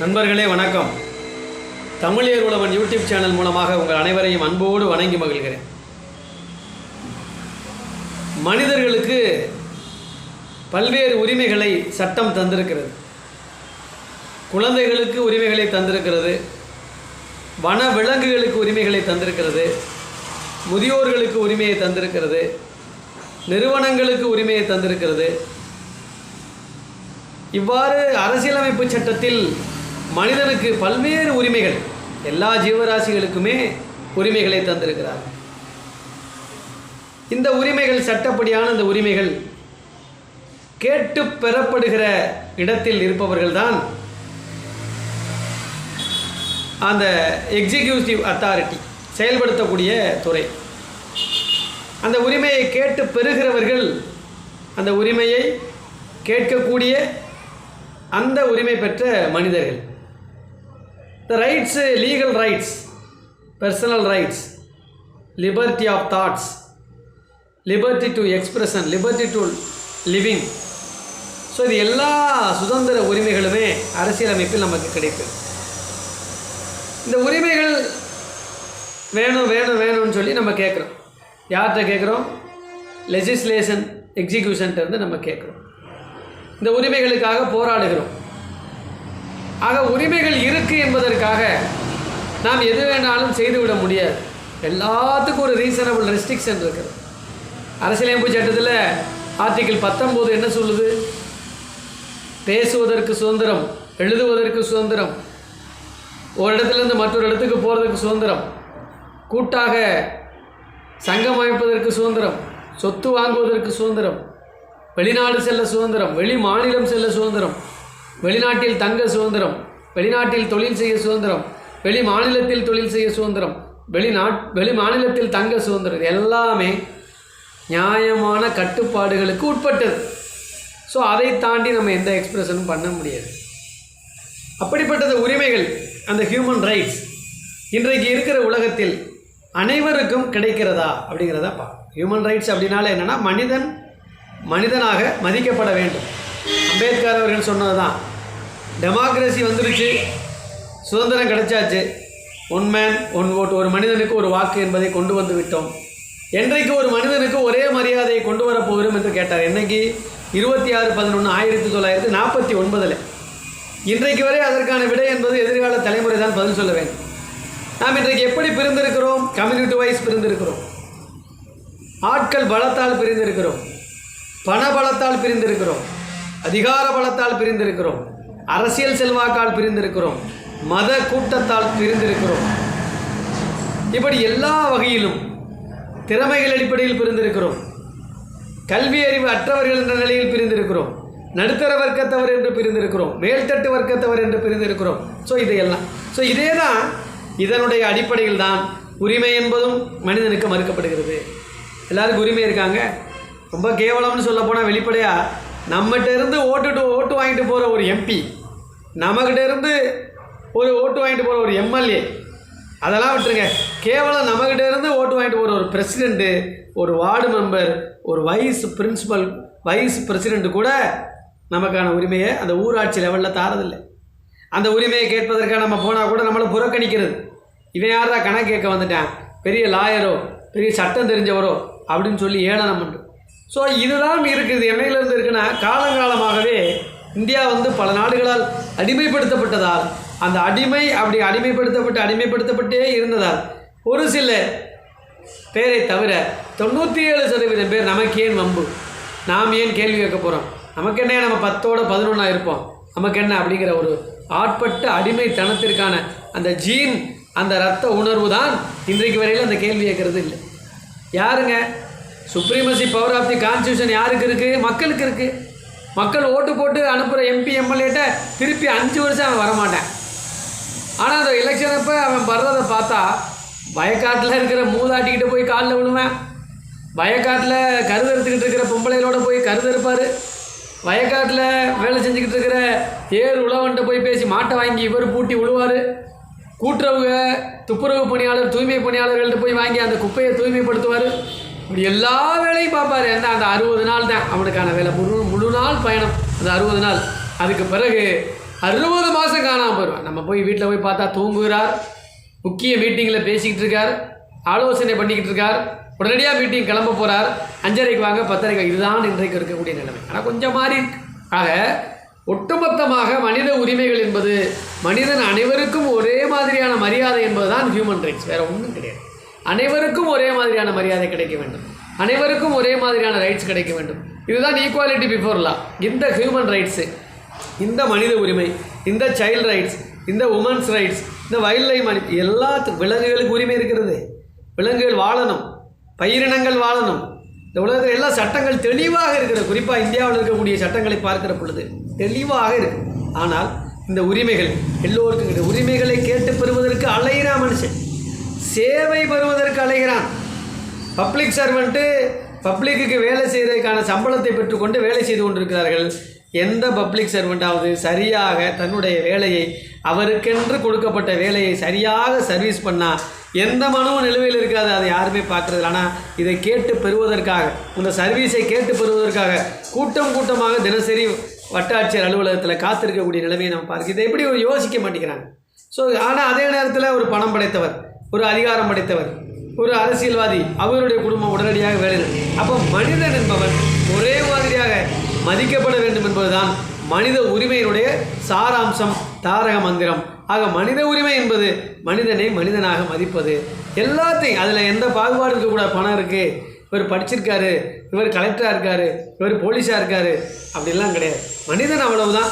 நண்பர்களே வணக்கம். தமிழியர் உழவன் YouTube channel மூலமாக உங்கள் அனைவரையும் அன்போடு வணங்கி மகிழ்கிறேன். மனிதர்களுக்கு பல்வேறு உரிமைகளை சட்டம் தந்திருக்கிறது. குழந்தைகளுக்கு உரிமைகளை தந்திருக்கிறது. வன விலங்குகளுக்கு உரிமைகளை தந்திருக்கிறது. முதியோர்களுக்கு உரிமையை தந்திருக்கிறது. நிறுவனங்களுக்கு உரிமையை தந்திருக்கிறது. இவ்வாறு அரசியலமைப்பு சட்டத்தில் மனிதனுக்கு பல்வேறு உரிமைகள். எல்லா ஜீவராசிகளுக்குமே உரிமைகளை தந்திருக்கிறார். இந்த உரிமைகள் சட்டப்படியான இந்த உரிமைகள் கேட்டு பெறப்படுகிற இடத்தில் இருப்பவர்கள்தான் அந்த எக்ஸிக்யூட்டிவ் அத்தாரிட்டி செயல்படுத்தக்கூடிய துறை. அந்த உரிமையை கேட்டு பெறுகிறவர்கள் அந்த உரிமையை கேட்கக்கூடிய அந்த உரிமை பெற்ற மனிதர்கள். The rights legal rights personal rights liberty of thoughts liberty to expression liberty to living so இது எல்லா சுதந்திர உரிமைகளுமே அரசியலமைப்பில் நமக்கு கிடைக்கும். இந்த உரிமைகள் வேணும் வேணும் வேணும்னு சொல்லி நம்ம கேட்குறோம். யார்கிட்ட கேட்குறோம்? லெஜிஸ்லேஷன் எக்ஸிக்யூஷன்ட்ட நம்ம கேட்குறோம். இந்த உரிமைகளுக்காக போராடுகிறோம். ஆக உரிமைகள் இருக்குது நாம் எது வேணாலும் செய்துவிட முடியாது. எல்லாத்துக்கும் ஒரு ரீசனபிள் ரெஸ்ட்ரிக்ஷன் இருக்குது. அரசியலமைப்பு சட்டத்தில் ஆர்டிக்கிள் பத்தொம்போது என்ன சொல்லுது? பேசுவதற்கு சுதந்திரம் எழுதுவதற்கு சுதந்திரம் ஒரு இடத்துலேருந்து மற்றொரு இடத்துக்கு போகிறதுக்கு சுதந்திரம் கூட்டாக சங்கம் அமைப்பதற்கு சுதந்திரம் சொத்து வாங்குவதற்கு சுதந்திரம் வெளிநாடு செல்ல சுதந்திரம் வெளி மாநிலம் செல்ல சுதந்திரம் வெளிநாட்டில் தங்க சுதந்திரம் வெளிநாட்டில் தொழில் செய்ய சுதந்திரம் வெளி மாநிலத்தில் தொழில் செய்ய சுதந்திரம் வெளிநாட் வெளி மாநிலத்தில் தங்க சுதந்திரம் எல்லாமே நியாயமான கட்டுப்பாடுகளுக்கு உட்பட்டது. ஸோ அதை தாண்டி நம்ம எந்த எக்ஸ்பிரஷனும் பண்ண முடியாது. அப்படிப்பட்டது உரிமைகள் அந்த ஹியூமன் ரைட்ஸ் இன்றைக்கு இருக்கிற உலகத்தில் அனைவருக்கும் கிடைக்கிறதா அப்படிங்கிறதா பா ஹியூமன் ரைட்ஸ் அப்படின்னால என்னென்னா மனிதன் மனிதனாக மதிக்கப்பட வேண்டும். அம்பேத்கர் அவர்கள் சொன்னது தான் டெமோக்ரஸி வந்துருச்சு சுதந்திரம் கிடைச்சாச்சு. ஒன் மேன் ஒன் ஓட் ஒரு மனிதனுக்கு ஒரு வாக்கு என்பதை கொண்டு வந்து விட்டோம். என்றைக்கு ஒரு மனிதனுக்கு ஒரே மரியாதையை கொண்டு வரப்போகிறோம் என்று கேட்டார். என்னைக்கு? இருபத்தி ஆறு பதினொன்று ஆயிரத்தி தொள்ளாயிரத்தி நாற்பத்தி ஒன்பதில். இன்றைக்கு வரை அதற்கான விடை என்பது எதிர்கால தலைமுறை தான் பதில் சொல்ல வேண்டும். நாம் இன்றைக்கு எப்படி பிரிந்திருக்கிறோம்? Community wise பிரிந்திருக்கிறோம். ஆட்கள் பலத்தால் பிரிந்திருக்கிறோம். பண பலத்தால் பிரிந்திருக்கிறோம். அதிகார பலத்தால் பிரிந்திருக்கிறோம். அரசியல் செல்வாக்கால் பிரிந்திருக்கிறோம். மத கூட்டத்தால் பிரிந்திருக்கிறோம். இப்படி எல்லா வகையிலும் திறமைகள் அடிப்படையில் பிரிந்திருக்கிறோம். கல்வி அறிவு அற்றவர்கள் என்ற நிலையில் பிரிந்திருக்கிறோம். நடுத்தர வர்க்கத்தவர் என்று பிரிந்திருக்கிறோம். மேல்தட்டு வர்க்கத்தவர் என்று பிரிந்திருக்கிறோம். ஸோ இதையெல்லாம். ஸோ இதே தான் இதனுடைய அடிப்படையில் தான் உரிமை என்பதும் மனிதனுக்கு மறுக்கப்படுகிறது. எல்லாருக்கும் உரிமை இருக்காங்க? ரொம்ப கேவலம்னு சொல்ல போனால் வெளிப்படையாக நம்மகிட்ட இருந்து ஓட்டுட்டு ஓட்டு வாங்கிட்டு போகிற ஒரு எம்பி நம்மகிட்ட இருந்து ஒரு ஓட்டு வாங்கிட்டு போகிற ஒரு எம்எல்ஏ. அதெல்லாம் விட்டுருங்க. கேவலம் நம்மகிட்ட இருந்து ஓட்டு வாங்கிட்டு போகிற ஒரு பிரசிடெண்ட்டு ஒரு வார்டு மெம்பர் ஒரு வைஸ் பிரின்சிபல் வைஸ் பிரசிடெண்ட்டு கூட நமக்கான உரிமையை அந்த ஊராட்சி லெவலில் தாரதில்லை. அந்த உரிமையை கேட்பதற்காக நம்ம போனால் கூட நம்மளை புறக்கணிக்கிறது. இவன் யாரா கணக்கு கேட்க வந்துட்டான்? பெரிய லாயரோ பெரிய சட்டம் தெரிஞ்சவரோ அப்படின்னு சொல்லி ஏளனம் பண்ணுறோம் ஸோ இதுதான் இருக்குது. என்னையிலேருந்து இருக்குன்னா காலங்காலமாகவே இந்தியா வந்து பல நாடுகளால் அடிமைப்படுத்தப்பட்டதால் அந்த அடிமை அப்படி அடிமைப்படுத்தப்பட்டு அடிமைப்படுத்தப்பட்டே இருந்ததால் ஒரு சில பேரை தவிர தொண்ணூற்றி ஏழு சதவீதம் பேர் நமக்கு ஏன் வம்பு? நாம் ஏன் கேள்வி கேட்க போகிறோம் நமக்கு என்ன நம்ம பத்தோட பதினொன்றா இருப்போம்? நமக்கு என்ன அப்படிங்கிற ஒரு ஆட்பட்ட அடிமைத்தனத்திற்கான அந்த ஜீன் அந்த ரத்த உணர்வு தான் இன்றைக்கு வரையில் அந்த கேள்வி கேட்கறது இல்லை. யாருங்க? Supremacy power of the constitution யாருக்கு இருக்குது மக்களுக்கு இருக்குது மக்கள் ஓட்டு போட்டு அனுப்புகிற எம்பி எம்எல்ஏட்ட திருப்பி அஞ்சு வருஷம் அவன் வரமாட்டேன். ஆனால் அந்த எலெக்ஷன் அப்போ அவன் வர்றதை பார்த்தா வயக்காட்டில் இருக்கிற மூதாட்டிக்கிட்ட போய் காலில் விழுவேன் வயக்காட்டில் கருதறுத்துக்கிட்டு இருக்கிற பொம்பளைகளோட போய் கருதறுப்பார். வயக்காட்டில் வேலை செஞ்சுக்கிட்டு இருக்கிற ஏர் உழவன்ட்ட போய் பேசி மாட்டை வாங்கி இவர் பூட்டி விழுவார் கூட்டுறவுங்க துப்புரவு பணியாளர் தூய்மை பணியாளர்கள்ட்ட போய் வாங்கி அந்த குப்பையை தூய்மைப்படுத்துவார். இப்படி எல்லா வேலையும் பார்ப்பாரு. என்ன அந்த அறுபது நாள் தான் அவனுக்கான வேலை. முழு முழு நாள் பயணம். அந்த அறுபது நாள். அதுக்கு பிறகு அறுபது மாதம் காணாமல் போயிடுவார். நம்ம போய் வீட்டில் போய் பார்த்தா தூங்குகிறார். முக்கிய மீட்டிங்கில் பேசிக்கிட்டு இருக்கார். ஆலோசனை பண்ணிக்கிட்டு இருக்கார். உடனடியாக மீட்டிங் கிளம்ப போகிறார் அஞ்சரைக்கு வாங்க பத்தரைக்கு வாங்க. இதுதான் இன்றைக்கு இருக்கக்கூடிய நிலைமை. ஆனால் கொஞ்சம் மாறி இருக்கு. ஆக ஒட்டுமொத்தமாக மனித உரிமைகள் என்பது மனிதன் அனைவருக்கும் ஒரே மாதிரியான மரியாதை என்பது தான் ஹியூமன் ரைட்ஸ் வேறு ஒன்றும் கிடையாது. அனைவருக்கும் ஒரே மாதிரியான மரியாதை கிடைக்க வேண்டும். அனைவருக்கும் ஒரே மாதிரியான ரைட்ஸ் கிடைக்க வேண்டும். இதுதான் ஈக்குவாலிட்டி பிஃபோர் லா இந்த ஹியூமன் ரைட்ஸு இந்த மனித உரிமை இந்த சைல்டு ரைட்ஸ் இந்த உமன்ஸ் ரைட்ஸ் இந்த வைல்ட் லைஃப் மனி எல்லாத்து விலங்குகளுக்கு உரிமை இருக்கிறது. விலங்குகள் வாழணும் பயிரினங்கள் வாழணும். இந்த உலகத்தில் எல்லா சட்டங்கள் தெளிவாக இருக்கிறது. குறிப்பாக இந்தியாவில் இருக்கக்கூடிய சட்டங்களை பார்க்கிற பொழுது தெளிவாக இருக்கு. ஆனால் இந்த உரிமைகள் எல்லோருக்கும் இந்த உரிமைகளை கேட்டு பெறுவதற்கு அலைகிறான் மனுஷன். சேவை பெறுவதற்கு அலைகிறான். பப்ளிக் சர்வெண்ட்டு பப்ளிக்கு வேலை செய்வதற்கான சம்பளத்தை பெற்றுக்கொண்டு வேலை செய்து கொண்டிருக்கிறார்கள். எந்த பப்ளிக் சர்வெண்ட்டாவது சரியாக தன்னுடைய வேலையை அவருக்கென்று கொடுக்கப்பட்ட வேலையை சரியாக சர்வீஸ் பண்ணால் எந்த மனுவும் நிலுவையில் இருக்காது. அதை யாருமே பார்க்குறது ஆனால் இதை கேட்டு பெறுவதற்காக இந்த சர்வீஸை கேட்டு பெறுவதற்காக கூட்டம் கூட்டமாக தினசரி வட்டாட்சியர் அலுவலகத்தில் காத்திருக்கக்கூடிய நிலைமையை நம்ம பார்க்க இதை எப்படி ஒரு யோசிக்க மாட்டேங்கிறாங்க? ஸோ ஆனால் அதே நேரத்தில் ஒரு பணம் படைத்தவர் ஒரு அதிகாரம் படைத்தவர் ஒரு அரசியல்வாதி அவருடைய குடும்பம் உடனடியாக வேலை அப்போ மனிதன் என்பவன் மதிக்கப்பட வேண்டும் என்பதுதான் மனித உரிமையினுடைய சாராம்சம் தாரக மந்திரம். ஆக மனித உரிமை என்பது மனிதனை மனிதனாக மதிப்பது. எல்லாத்தையும் அதில் எந்த பாகுபாடு இருக்கக்கூடாது. பணம் இருக்குது இவர் படிச்சிருக்காரு இவர் கலெக்டராக இருக்கார் இவர் போலீஸாக இருக்கார். அப்படிலாம் கிடையாது. மனிதன் அவ்வளவுதான்.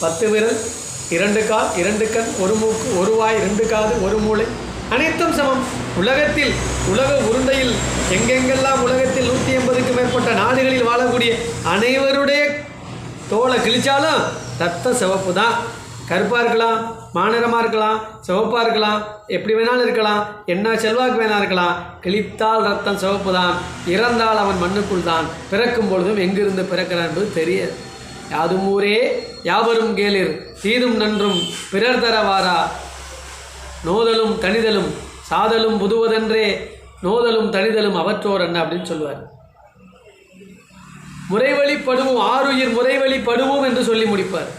பத்து விரல் இரண்டு கால் இரண்டு கண் ஒரு மூக்கு ஒரு வாய் ரெண்டு காது ஒரு மூளை. அனைத்தும் சமம். உலகத்தில் உலக உருண்டையில் எங்கெங்கெல்லாம் உலகத்தில் நூற்றி ஐம்பதுக்கு மேற்பட்ட நாடுகளில் வாழக்கூடிய அனைவருடைய தோலை கிழிச்சாலும் ரத்த சிவப்பு தான். கருப்பாக இருக்கலாம் மாநிறமாக இருக்கலாம் சிவப்பாக இருக்கலாம் எப்படி வேணாலும் இருக்கலாம் என்ன செல்வாக்கு வேணா இருக்கலாம். கிழித்தால் ரத்தம் சிவப்பு தான் இறந்தால் அவன் மண்ணுக்குள் தான். பிறக்கும் பொழுதும் எங்கிருந்து பிறக்கிறான் என்பது தெரியாது. யாதும் ஊரே யாவரும் கேளிர் தீதும் நன்றும் பிறர் தரவாரா? நோதலும் தனிதலும் சாதலும் புதுவதென்றே நோதலும் தனிதலும் அவற்றோர் என்ன அப்படின்னு சொல்லுவார். முறைவழிப்படுவோம் ஆறுயிர் முறைவழிப்படுவோம் என்று சொல்லி முடிப்பார்.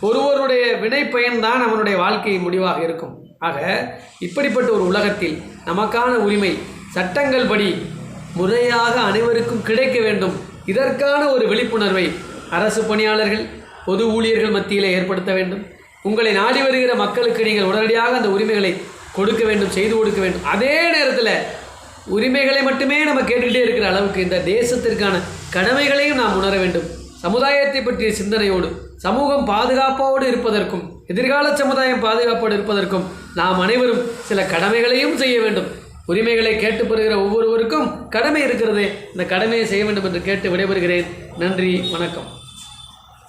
ஒருவருடைய வினை பயன்தான் அவனுடைய வாழ்க்கை முடிவாக இருக்கும். ஆக இப்படிப்பட்ட ஒரு உலகத்தில் நமக்கான உரிமை சட்டங்கள் படி முறையாக அனைவருக்கும் கிடைக்க வேண்டும். இதற்கான ஒரு விழிப்புணர்வை அரசு பணியாளர்கள் பொது ஊழியர்கள் மத்தியில் ஏற்படுத்த வேண்டும். உங்களை நாடி வருகிற மக்களுக்கு நீங்கள் உடனடியாக அந்த உரிமைகளை கொடுக்க வேண்டும் செய்து கொடுக்க வேண்டும். அதே நேரத்தில் உரிமைகளை மட்டுமே நம்ம கேட்டுக்கிட்டே இருக்கிற அளவுக்கு இந்த தேசத்திற்கான கடமைகளையும் நாம் உணர வேண்டும். சமுதாயத்தை பற்றிய சிந்தனையோடு சமூகம் பாதுகாப்போடு இருப்பதற்கும் எதிர்கால சமுதாயம் பாதுகாப்போடு இருப்பதற்கும் நாம் அனைவரும் சில கடமைகளையும் செய்ய வேண்டும். உரிமைகளை கேட்டு பெறுகிற ஒவ்வொருவருக்கும் கடமை இருக்கிறது இந்த கடமையை செய்ய வேண்டும் என்று கேட்டு விடைபெறுகிறேன். நன்றி வணக்கம்.